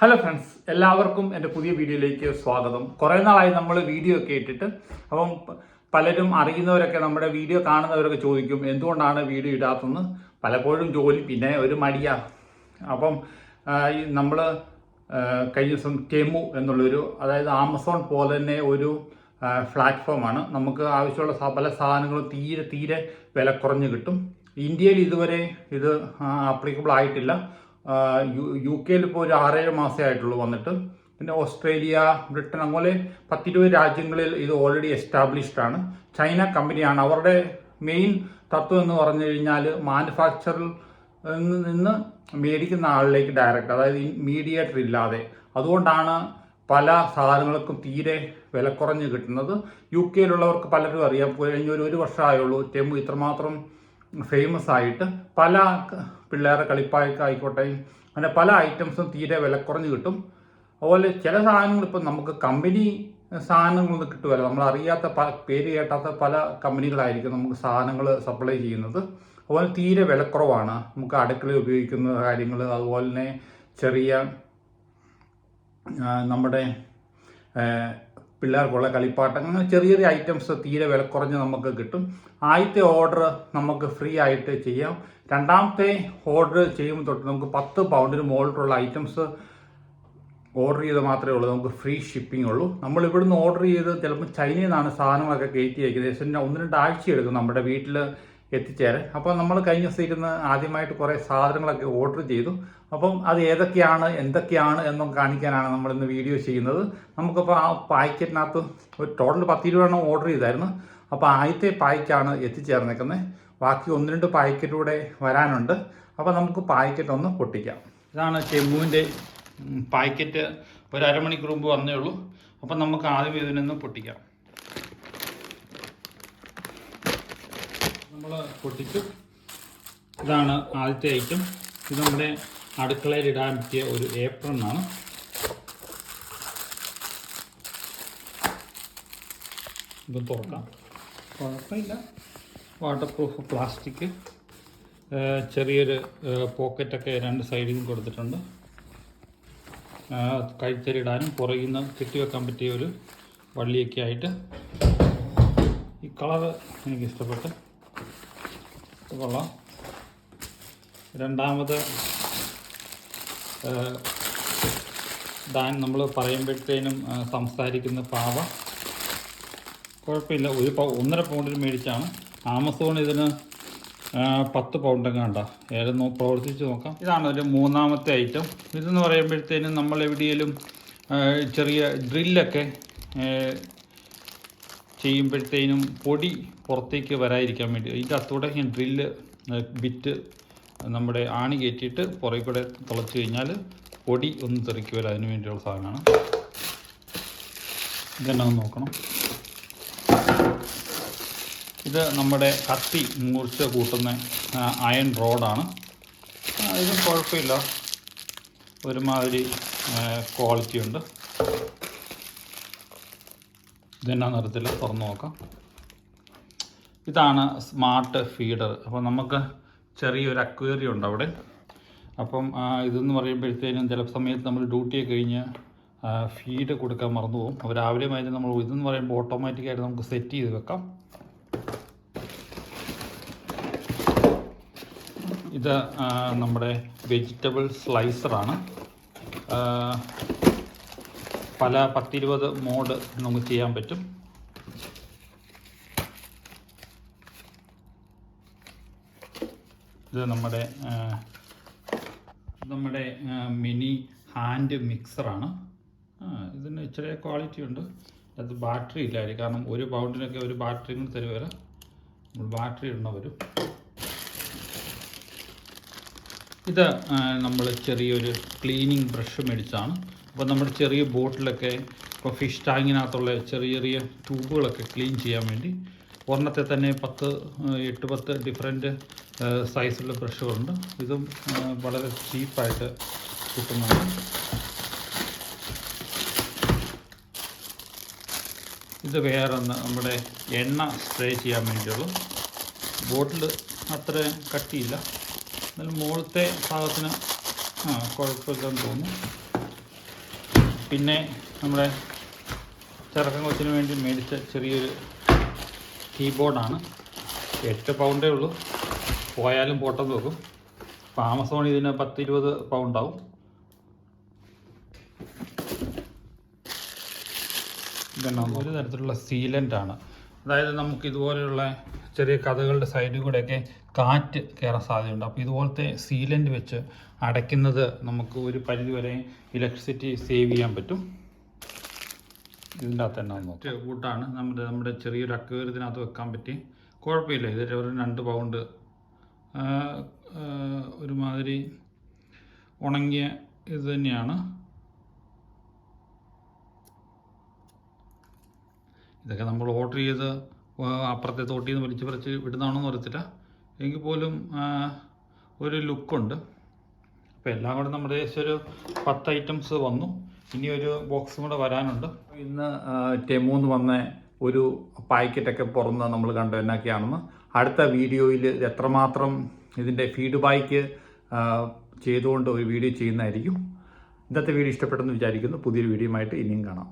Hello friends എല്ലാവർക്കും എന്റെ പുതിയ വീഡിയോയിലേക്ക് സ്വാഗതം. കുറേ നാളായി നമ്മൾ വീഡിയോ ഒക്കെ ഇട്ടിട്ട് അപ്പം പലരും അറിയുന്നവരൊക്കെ നമ്മുടെ വീഡിയോ കാണുന്നവരൊക്കെ ചോദിക്കും എന്തുകൊണ്ടാണ് വീഡിയോ ഇടാത്തതെന്ന്? പലപ്പോഴും ജോലി പിന്നെ ഒരു മടിയാ. അപ്പം നമ്മൾ കഴിഞ്ഞ ദിവസം കെമു എന്നുള്ളൊരു അതായത് ആമസോൺ പോലെ തന്നെ ഒരു പ്ലാറ്റ്ഫോമാണ് നമുക്ക് ആവശ്യമുള്ള പല സാധനങ്ങളും തീരെ തീരെ വില കുറഞ്ഞ് കിട്ടും. ഇന്ത്യയിൽ ഇതുവരെ ഇത് ആപ്ലിക്കബിൾ ആയിട്ടില്ല. യു കെയിൽ ഇപ്പോൾ ഒരു ആറേഴ് മാസമേ ആയിട്ടുള്ളൂ വന്നിട്ട്. പിന്നെ ഓസ്ട്രേലിയ ബ്രിട്ടൻ അങ്ങനെ പത്തിരുപത് രാജ്യങ്ങളിൽ ഇത് ഓൾറെഡി എസ്റ്റാബ്ലിഷ്ഡ് ആണ്. ചൈന കമ്പനിയാണ്. അവരുടെ മെയിൻ തത്വം എന്ന് പറഞ്ഞു കഴിഞ്ഞാൽ മാനുഫാക്ചറിൽ നിന്ന് മേടിക്കുന്ന ആളിലേക്ക് ഡയറക്റ്റ് അതായത് മീഡിയേറ്റർ ഇല്ലാതെ. അതുകൊണ്ടാണ് പല സാധനങ്ങൾക്കും തീരെ വില കുറഞ്ഞ് കിട്ടുന്നത്. യു കെയിലുള്ളവർക്ക് പലരും അറിയാം കഴിഞ്ഞ ഒരു ഒരു വർഷമായുള്ളൂ ടെമ്പു ഇത്രമാത്രം ഫേമസ് ആയിട്ട്. പല പിള്ളേരുടെ കളിപ്പായൊക്കെ അങ്ങനെ പല ഐറ്റംസും തീരെ വില കുറഞ്ഞ് കിട്ടും. അതുപോലെ ചില സാധനങ്ങൾ ഇപ്പം നമുക്ക് കമ്പനി സാധനങ്ങളൊന്നും കിട്ടുമല്ലോ നമ്മൾ അറിയാത്ത പല പേര് കേട്ടാത്ത പല കമ്പനികളായിരിക്കും നമുക്ക് സാധനങ്ങൾ സപ്ലൈ ചെയ്യുന്നത്. അതുപോലെ തീരെ വിലക്കുറവാണ് നമുക്ക് അടുക്കളയിൽ ഉപയോഗിക്കുന്ന കാര്യങ്ങൾ അതുപോലെ തന്നെ ചെറിയ നമ്മുടെ പിള്ളേർക്കുള്ള കളിപ്പാട്ടങ്ങൾ അങ്ങനെ ചെറിയ ചെറിയ ഐറ്റംസ് തീരെ വില കുറഞ്ഞ് നമുക്ക് കിട്ടും. ആദ്യത്തെ ഓർഡർ നമുക്ക് ഫ്രീ ആയിട്ട് ചെയ്യാം. രണ്ടാമത്തെ ഓർഡർ ചെയ്യുമ്പോൾ തൊട്ട് നമുക്ക് പത്ത് പൗണ്ടിന് മുകളിലുള്ള ഐറ്റംസ് ഓർഡർ ചെയ്ത് മാത്രമേ ഉള്ളൂ. നമുക്ക് ഫ്രീ ഷിപ്പിംഗ് ഉള്ളൂ. നമ്മൾ ഇവിടുന്ന് ഓർഡർ ചെയ്ത് ചിലപ്പോൾ ചൈനയിൽ നിന്നാണ് സാധനങ്ങളൊക്കെ കയറ്റി അയക്കുന്നത്. ഏകദേശം ഒന്ന് രണ്ട് ആഴ്ച എടുക്കും നമ്മുടെ വീട്ടിൽ എത്തിച്ചേരാൻ. അപ്പോൾ നമ്മൾ കഴിഞ്ഞ ദിവസം ഇരുന്ന് ആദ്യമായിട്ട് കുറേ സാധനങ്ങളൊക്കെ ഓർഡർ ചെയ്തു. അപ്പം അത് ഏതൊക്കെയാണ് എന്തൊക്കെയാണ് എന്നും കാണിക്കാനാണ് നമ്മൾ ഇന്ന് വീഡിയോ ചെയ്യുന്നത്. നമുക്കിപ്പോൾ ആ പായ്ക്കറ്റിനകത്ത് ഒരു ടോട്ടൽ പത്ത് രൂപയാണ് ഓർഡർ ചെയ്തായിരുന്നു. അപ്പോൾ ആദ്യത്തെ പായ്ക്കാണ് എത്തിച്ചേർന്നേക്കുന്നത് ബാക്കി ഒന്ന് രണ്ട് പാക്കറ്റൂടെ വരാനുണ്ട്. അപ്പോൾ നമുക്ക് പായ്ക്കറ്റ് ഒന്ന് പൊട്ടിക്കാം. ഇതാണ് ചെമ്മുവിന്റെ പായ്ക്കറ്റ്. ഒരു അരമണിക്കൂർ മുമ്പ് വന്നേ ഉള്ളൂ. അപ്പം നമുക്ക് ആദ്യം ഇതിനൊന്ന് പൊട്ടിക്കാം. നമ്മൾ പൊട്ടിച്ചു. ഇതാണ് ആദ്യത്തെ ഐറ്റം ഇത് നമ്മുടെ അടുക്കളയിൽ ഇടാൻ പറ്റിയ ഒരു ഏപ്രൺ ആണ് ഇത് തുറക്കാം. കുഴപ്പമില്ല. വാട്ടർ പ്രൂഫ് പ്ലാസ്റ്റിക് ചെറിയൊരു പോക്കറ്റൊക്കെ രണ്ട് സൈഡിലും കൊടുത്തിട്ടുണ്ട്. ആ, കഴുത്തലിടാനും പുറകിൽ നിന്ന് കെട്ടിവെക്കാൻ പറ്റിയ ഒരു വള്ളിയൊക്കെ ആയിട്ട് ഈ കളറ് എനിക്ക് ഇഷ്ടപ്പെട്ടു കൊള്ളാം. രണ്ടാമത് ദാൻ നമ്മൾ പറയുമ്പോഴത്തേനും സംസാരിക്കുന്ന പാവ. കുഴപ്പമില്ല. ഒരു ഒന്നര പൗണ്ടിന് മേടിച്ചാണ്. ആമസോൺ ഇതിന് പത്ത് പൗണ്ട് ഏതെന്ന് പ്രവർത്തിച്ച് നോക്കാം. ഇതാണ് ഒരു മൂന്നാമത്തെ ഐറ്റം ഇതെന്ന് പറയുമ്പോഴത്തേനും നമ്മൾ എവിടെയെങ്കിലും ചെറിയ ഡ്രില്ലൊക്കെ ചെയ്യുമ്പോഴത്തേനും പൊടി പുറത്തേക്ക് വരാതിരിക്കാൻ വേണ്ടി. ഇതിന്റെ അത്തൂടെ ഡ്രില്ല് ബിറ്റ് നമ്മുടെ ആണി കയറ്റിയിട്ട് പുറകെ കൂടെ തുളച്ച് കഴിഞ്ഞാൽ പൊടി ഒന്ന് തെറിക്കുമല്ലോ അതിന് വേണ്ടിയുള്ള സാധനമാണ്. ഇതെന്നാന്ന് നോക്കണം. ഇത് നമ്മുടെ കത്തി മുറിച്ച് കൂട്ടുന്ന അയൺ റോഡാണ് ഇതും കുഴപ്പമില്ല. ഒരുമാതിരി ക്വാളിറ്റി ഉണ്ട്. ഇതെന്നാ നിറത്തിൽ തുറന്നു നോക്കാം. ഇതാണ് സ്മാർട്ട് ഫീഡർ അപ്പോൾ നമുക്ക് ചെറിയൊരു അക്വേറിയം ഉണ്ട് അവിടെ. അപ്പം ഇതെന്ന് പറയുമ്പോഴത്തേനും ചില സമയത്ത് നമ്മൾ ഡ്യൂട്ടിയൊക്കെ കഴിഞ്ഞ് ഫീഡ് കൊടുക്കാൻ മറന്നു പോകും അപ്പോൾ രാവിലെ വൈകുന്നേരം നമ്മൾ ഇതെന്ന് പറയുമ്പോൾ ഓട്ടോമാറ്റിക്കായിട്ട് നമുക്ക് സെറ്റ് ചെയ്ത് വെക്കാം. ഇത് നമ്മുടെ വെജിറ്റബിൾ സ്ലൈസറാണ് പല പത്തിരുപത് മോഡ് നമുക്ക് ചെയ്യാൻ പറ്റും. ഇത് നമ്മുടെ നമ്മുടെ മിനി ഹാൻഡ് മിക്സറാണ്. ഇതിന് ഇച്ചിരി ക്വാളിറ്റി ഉണ്ട്. അത് ബാറ്ററി ഇല്ലായിരിക്കും. കാരണം ഒരു പൗണ്ടിനൊക്കെ ഒരു ബാറ്ററി കൂടി തരുവരെ ബാറ്ററി ഇടണ വരും. ഇത് നമ്മൾ ചെറിയൊരു ക്ലീനിങ് ബ്രഷ് മേടിച്ചാണ്. അപ്പോൾ നമ്മുടെ ചെറിയ ബോട്ടിലൊക്കെ ഇപ്പോൾ ഫിഷ് ടാങ്കിനകത്തുള്ള ചെറിയ ചെറിയ ട്യൂബുകളൊക്കെ ക്ലീൻ ചെയ്യാൻ വേണ്ടി ഒരെണ്ണത്തെ തന്നെ പത്ത് എട്ട് പത്ത് ഡിഫറെന്റ് സൈസുള്ള ബ്രഷുകളുണ്ട് ഇതും വളരെ ചീപ്പായിട്ട് കിട്ടുന്നതാണ് ഇത് വേറൊന്ന് നമ്മുടെ എണ്ണ സ്പ്രേ ചെയ്യാൻ വേണ്ടിയുള്ളൂ. ബോട്ടിൽ അത്ര കട്ടിയില്ല. എന്നാലും മുകളിലത്തെ ഭാഗത്തിന് ആ കുഴപ്പമില്ലെന്ന് തോന്നുന്നു. പിന്നെ നമ്മുടെ ചെറുക്കൻ കൊച്ചിന് വേണ്ടി മേടിച്ച ചെറിയൊരു കീബോർഡാണ്. എട്ട് പൗണ്ടേ ഉള്ളൂ. പോയാലും പോട്ടെന്ന് നോക്കും അപ്പോൾ ആമസോൺ ഇതിന് പത്ത് ഇരുപത് പൗണ്ടാവും ഇതെണ്ണം ഒരു തരത്തിലുള്ള സീലന്റ് ആണ് അതായത് നമുക്ക് ഇതുപോലെയുള്ള ചെറിയ കഥകളുടെ സൈഡിൽ കൂടെയൊക്കെ കാറ്റ് കയറാൻ സാധ്യതയുണ്ട്. അപ്പോൾ ഇതുപോലത്തെ സീലന്റ് വെച്ച് അടയ്ക്കുന്നത് നമുക്ക് ഒരു പരിധി വരെ ഇലക്ട്രിസിറ്റി സേവ് ചെയ്യാൻ പറ്റും. ഇതിന്റെ കൂട്ടാണ്. നമ്മുടെ നമ്മുടെ ചെറിയൊരു അക്വേറിയത്തിനകത്ത് വെക്കാൻ പറ്റി. കുഴപ്പമില്ല. ഇത് ഒരു രണ്ട് പൗണ്ട് ഒരുമാതിരി ഉണങ്ങിയ ഇത് തന്നെയാണ്. ഇതൊക്കെ നമ്മൾ ഓർഡർ ചെയ്ത് അപ്പുറത്തെ തോട്ടിൽ നിന്ന് വലിച്ചു പറിച്ച് വിടുന്നതാണെന്ന് പറയത്തില്ല എങ്കിൽ പോലും ഒരു ലുക്കുണ്ട് അപ്പോൾ എല്ലാം കൂടെ നമ്മുടെ ഏകദേശം ഒരു പത്ത് ഐറ്റംസ് വന്നു. ഇനി ഒരു ബോക്സും കൂടെ വരാനുണ്ട്. ഇന്ന് ടെമൂന്ന് വന്ന ഒരു പാക്കറ്റൊക്കെ പുറന്ന് നമ്മൾ കണ്ടു എന്നൊക്കെയാണെന്ന്. അടുത്ത വീഡിയോയിൽ എത്രമാത്രം ഇതിന്റെ ഫീഡ്ബാക്ക് ചെയ്തുകൊണ്ട് ഒരു വീഡിയോ ചെയ്യുന്നതായിരിക്കും. ഇന്നത്തെ വീഡിയോ ഇഷ്ടപ്പെട്ടെന്ന് വിചാരിക്കുന്നു. പുതിയൊരു ആയിട്ട് ഇനിയും കാണാം.